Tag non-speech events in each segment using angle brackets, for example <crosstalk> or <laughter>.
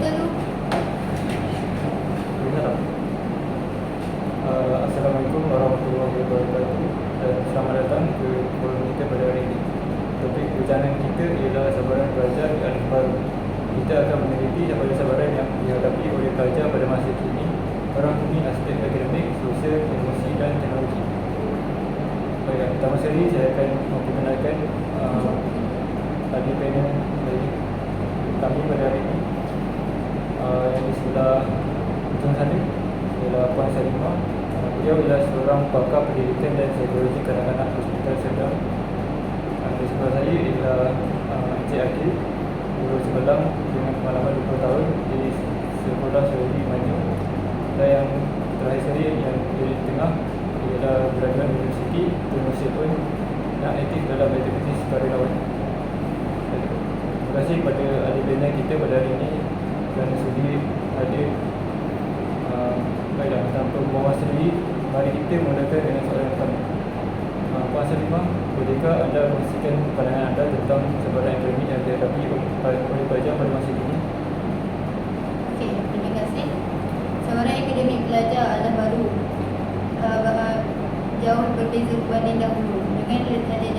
Uh, Assalamualaikum warahmatullahi wabarakatuh dan selamat datang ke kita pada hari ini. Topik perjalanan kita ialah sabaran pelajar di Alif Baru. Kita akan meneliti daripada sabaran yang dihadapi oleh pelajar pada masa kini, orang kini aspek akademik, sosial, emosi dan teknologi. Baik, pertama sekali saya akan memperkenalkan uh, dari kami pada hari ini uh, yang di sebelah ujung sana ialah Puan Salimah. Uh, beliau seorang pakar pendidikan dan psikologi kanak-kanak Hospital Serdang. Uh, di sebelah saya ialah uh, Encik Akil, guru sebelang dengan pengalaman 20 tahun di sekolah Syahri Maju. Dan yang terakhir sekali yang di tengah ialah graduan universiti Indonesia pun yang aktif dalam aktiviti sukarelawan. Terima kasih kepada panel kita pada hari ini kerana sudi hadir. Baiklah, tanpa masa lagi, mari kita mulakan dengan soalan pertama. Uh, Puan Salimah, bolehkah anda kongsikan pandangan anda tentang sebaran akademik yang dihadapi oleh pelajar pada masa ini? Okey, terima kasih. Seorang akademik pelajar adalah baru uh, jauh berbeza berbanding dahulu. Dengan ledakan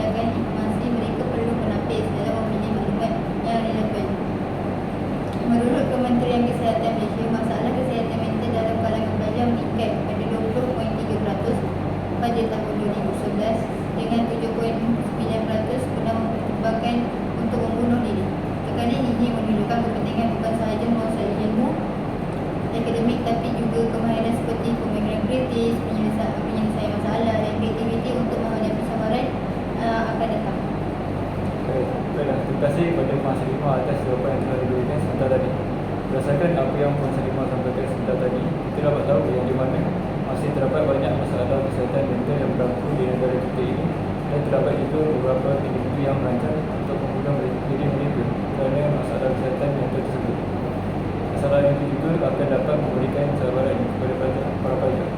kasih kepada Puan Salimah atas jawapan yang telah diberikan sebentar tadi. Berdasarkan apa yang Puan Salimah sampaikan sebentar tadi, kita dapat tahu yang di mana masih terdapat banyak masalah kesihatan mental yang berlaku di negara kita ini dan terdapat juga beberapa individu yang merancang untuk membunuh diri mereka kerana masalah kesihatan mental tersebut. Masalah itu juga akan dapat memberikan cabaran kepada para pelajar.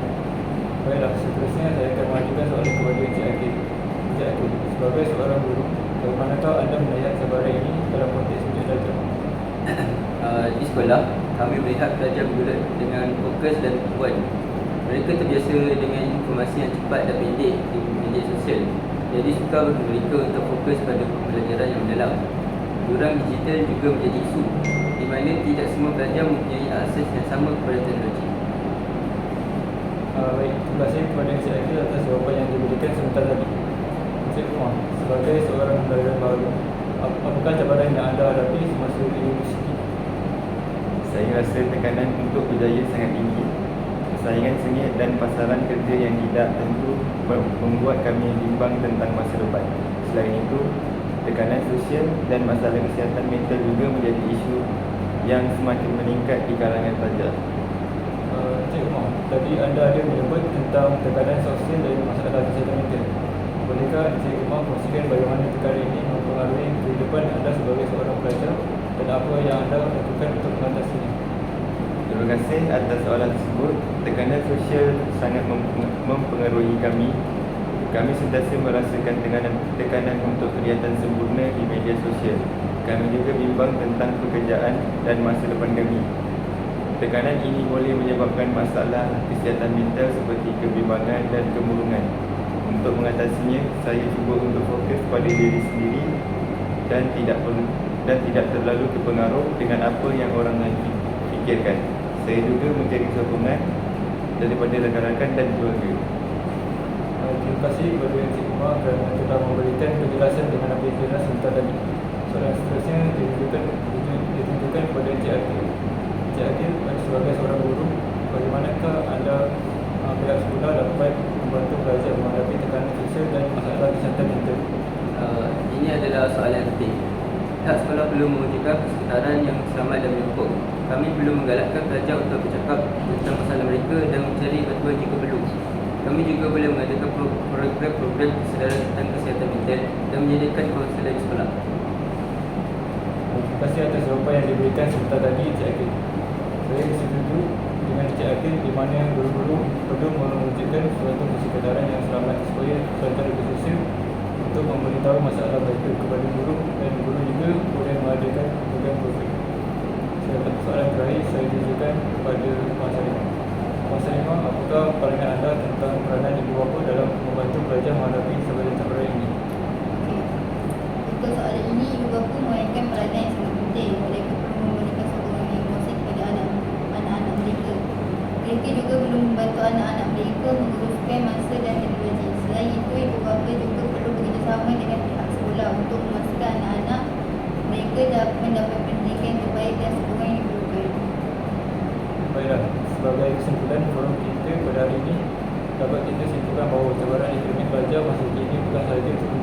Baiklah, seterusnya saya akan mengajukan soalan kepada Encik Akil. Encik Akil, sebagai seorang guru, bagaimanakah anda melihat cabaran ini dalam konteks darjah? Uh, <clears throat> di sekolah, kami melihat pelajar bergerak dengan fokus dan kuat. Mereka terbiasa dengan informasi yang cepat dan pendek di media sosial. Jadi bagi mereka untuk fokus pada pembelajaran yang mendalam. Jurang digital juga menjadi isu di mana tidak semua pelajar mempunyai akses yang sama kepada teknologi. Uh, baik, terima kasih kepada Encik Akil atas jawapan yang diberikan sebentar tadi. Encik Kumar, sebagai seorang pelajar baru, ap- apakah cabaran yang anda hadapi semasa di universiti? Saya rasa tekanan untuk berjaya sangat tinggi. Persaingan sengit dan pasaran kerja yang tidak tentu mem- membuat kami bimbang tentang masa depan. Selain itu, tekanan sosial dan masalah kesihatan mental juga menjadi isu yang semakin meningkat di kalangan pelajar. Uh, Encik Kumar, tadi anda ada menyebut tentang tekanan sosial dan masalah kesihatan mental. Bolehkah Encik Kumar kongsikan bagaimana perkara ini mempengaruhi kehidupan anda sebagai seorang pelajar dan apa yang anda lakukan untuk mengatasinya? Terima kasih atas soalan tersebut. Tekanan sosial sangat mem- mempengaruhi kami. Kami sentiasa merasakan tekanan, tekanan untuk kelihatan sempurna di media sosial. Kami juga bimbang tentang pekerjaan dan masa depan kami. Tekanan ini boleh menyebabkan masalah kesihatan mental seperti kebimbangan dan kemurungan. Untuk mengatasinya, saya cuba untuk fokus pada diri sendiri dan tidak perlu dan tidak terlalu terpengaruh dengan apa yang orang lain fi- fikirkan. Saya juga mencari sokongan daripada rakan-rakan dan keluarga. Terima kasih kepada Encik Kumar kerana telah memberikan penjelasan dengan lebih jelas sebentar tadi. Soalan seterusnya ditujukan, dituju- ditujukan kepada Encik Akil. Encik Akil eh, sebagai seorang guru, bagaimanakah anda pihak sekolah dapat membantu pelajar menghadapi tekanan sosial dan masalah kesihatan mental? Uh, ini adalah soalan yang penting. Pihak sekolah perlu mewujudkan persekitaran yang selamat dan menyokong. Kami perlu menggalakkan pelajar untuk bercakap tentang masalah mereka dan mencari bantuan jika perlu. Kami juga boleh mengadakan pro- program-program kesedaran tentang kesihatan mental dan menyediakan kaunseling di sekolah. Terima kasih atas jawapan yang diberikan sebentar tadi Encik Akil. Saya Akil di mana guru-guru perlu mewujudkan suatu kesedaran yang selamat supaya pelajar lebih untuk memberitahu masalah mereka kepada guru dan guru juga boleh mengadakan program-program. Saya soalan terakhir saya tujukan kepada Puan Salimah. Puan Salimah, apakah pandangan anda tentang peranan ibu bapa dalam membantu pelajar menghadapi sebaran temporer ini? Untuk soalan ini, ibu bapa memainkan peranan yang sangat penting. Perlu Mereka juga perlu membantu anak-anak mereka menguruskan masa dan teknologi. Selain itu, ibu bapa juga perlu bekerjasama dengan pihak sekolah untuk memastikan anak-anak mereka dapat mendapat pendidikan terbaik dan sokongan yang diperlukan. Baiklah, sebagai kesimpulan forum kita pada hari ini, dapat kita simpulkan bahawa cabaran ekonomi pelajar masa kini bukan sahaja untuk